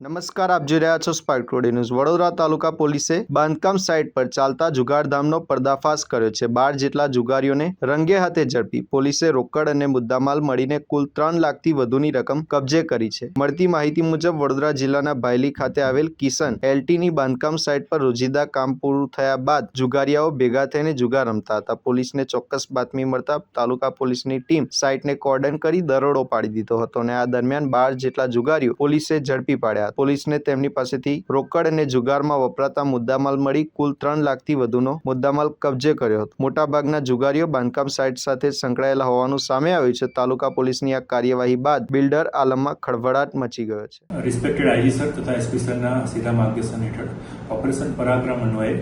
નમસ્કાર, આપ જોઈ રહ્યા છો Spark Today News Vadodara taluka પોલીસે બાંધકામ સાઇટ પર ચાલતા જુગારધામનો પર્દાફાશ કર્યો છે. બાર જેટલા જુગારીઓને રંગે હાથે ઝડપી પોલીસે રોકડ અને મુદ્દામાલ મળીને કુલ ત્રણ લાખથી વધુની રકમ કબજે કરી છે. મળતી માહિતી મુજબ, વડોદરા જિલ્લાના ભાયલી ખાતે આવેલ કિશન એલટીની બાંધકામ સાઇટ પર રોજિંદા કામ પૂરું થયા બાદ જુગારીયાઓ ભેગા થઈને જુગાર રમતા હતા. પોલીસને ચોક્કસ બાતમી મળતા તાલુકા પોલીસની ટીમ સાઇટને કોર્ડન કરી દરોડો પાડી દીધો હતો અને આ દરમિયાન બાર જેટલા જુગારીઓ પોલીસે ઝડપી પાડ્યા પોલીસને તેમની પાસેથી રોકડ અને જુગારમાં વપરાતા મુદ્દામાલ મળી કુલ ત્રણ લાખથી વધુનો મુદ્દામાલ કબજે કર્યો હતો. મોટાભાગના જુગારીઓ બાંધકામ સાઇટ સાથે સંકળાયેલા હોવાનું સામે આવ્યું છે. તાલુકા પોલીસની આ કાર્યવાહી બાદ બિલ્ડર આલમમાં ખળભળાટ મચી ગયો છે. રિસ્પેક્ટેડ આઈજી સર તથા એસપી સરના સીધા માર્ગદર્શન હેઠળ ઓપરેશન પરાક્રમ અન્વયે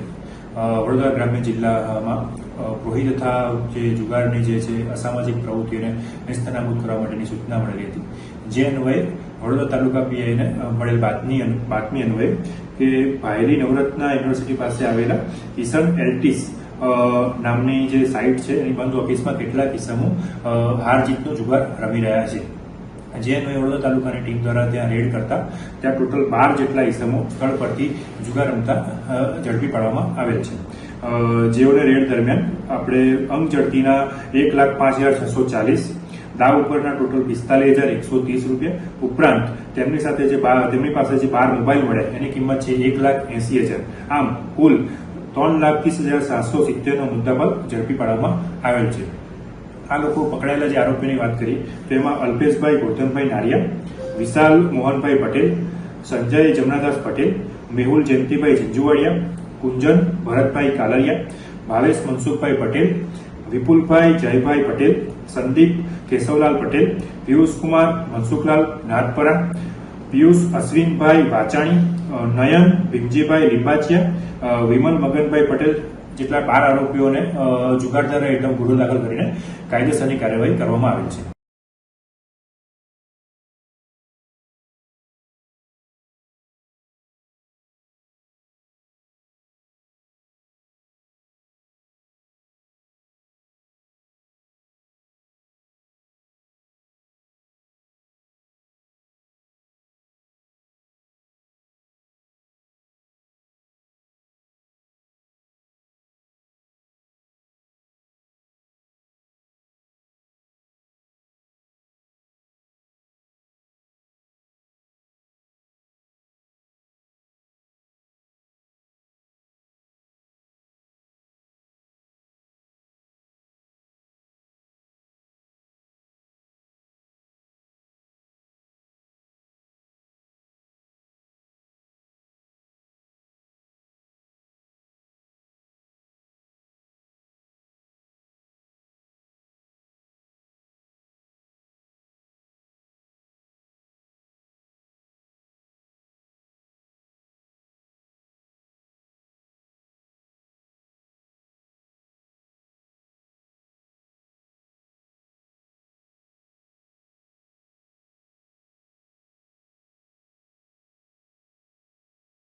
વડોદરા ગ્રામ્ય જિલ્લામાં પ્રોહી તથા જે જુગારની જે છે, અસામાજિક પ્રવૃત્તિઓને નિસ્તનાબૂદ કરવા માટેની સૂચના મળેલી હતી. જે અન્વયે વડોદરા તાલુકા પીઆઈને મળેલ બાતમી બાતમી અન્વયે કે ભાયલી નવરત્ના યુનિવર્સિટી પાસે આવેલા કિશન એલ્ટીસ નામની જે સાઇટ છે, એની બંધ ઓફિસમાં કેટલાક ઈસમો હાર જીતનો જુગાર રમી રહ્યા છે. જે અન્વયે વડોદરા તાલુકાની ટીમ દ્વારા ત્યાં રેડ કરતા ત્યાં ટોટલ બાર જેટલા ઇસમો સ્થળ પરથી જુગાર રમતા ઝડપી પાડવામાં આવેલ છે. જેઓને રેડ દરમિયાન આપણે અંગ ઝડપીના એક લાખ પાંચ હજાર છસો ચાલીસ દાવ ઉપરના ટોટલ પિસ્તાલીસ હજાર એકસો ત્રીસ રૂપિયા. ઉપરાંત તેમની સાથે જે તેમની પાસે જે બાર મોબાઈલ મળ્યા એની કિંમત છે એક લાખ એસી હજાર. આમ કુલ ત્રણ લાખ ત્રીસ હજાર સાતસો સિત્તેરનો મુદ્દામાલ ઝડપી પાડવામાં આવેલ છે. આ લોકો પકડાયેલા જે આરોપીની વાત કરી તો એમાં અલ્પેશભાઈ ગૌતમભાઈ નારિયા, વિશાલ મોહનભાઈ પટેલ, સંજય જમનાદાસ પટેલ, મેહુલ જયંતિભાઈ ઝંઝુવાડિયા કુંજન ભરતભાઈ કાલરિયા, ભાવેશ મનસુખભાઈ પટેલ વિપુલભાઈ, જયભાઈ પટેલ, સંદીપ કેશવલાલ પટેલ પિયુષકુમાર મનસુખલાલ નાથપરા, પિયુષ અશ્વિનભાઈ વાચાણી નયન, ભીમજીભાઈ લિંબાચિયા વિમલ મગનભાઈ પટેલ જેટલા બાર આરોપીઓને જુગારદાર હેઠળ ગુનો દાખલ કરીને કાયદેસરની કાર્યવાહી કરવામાં આવેલ છે.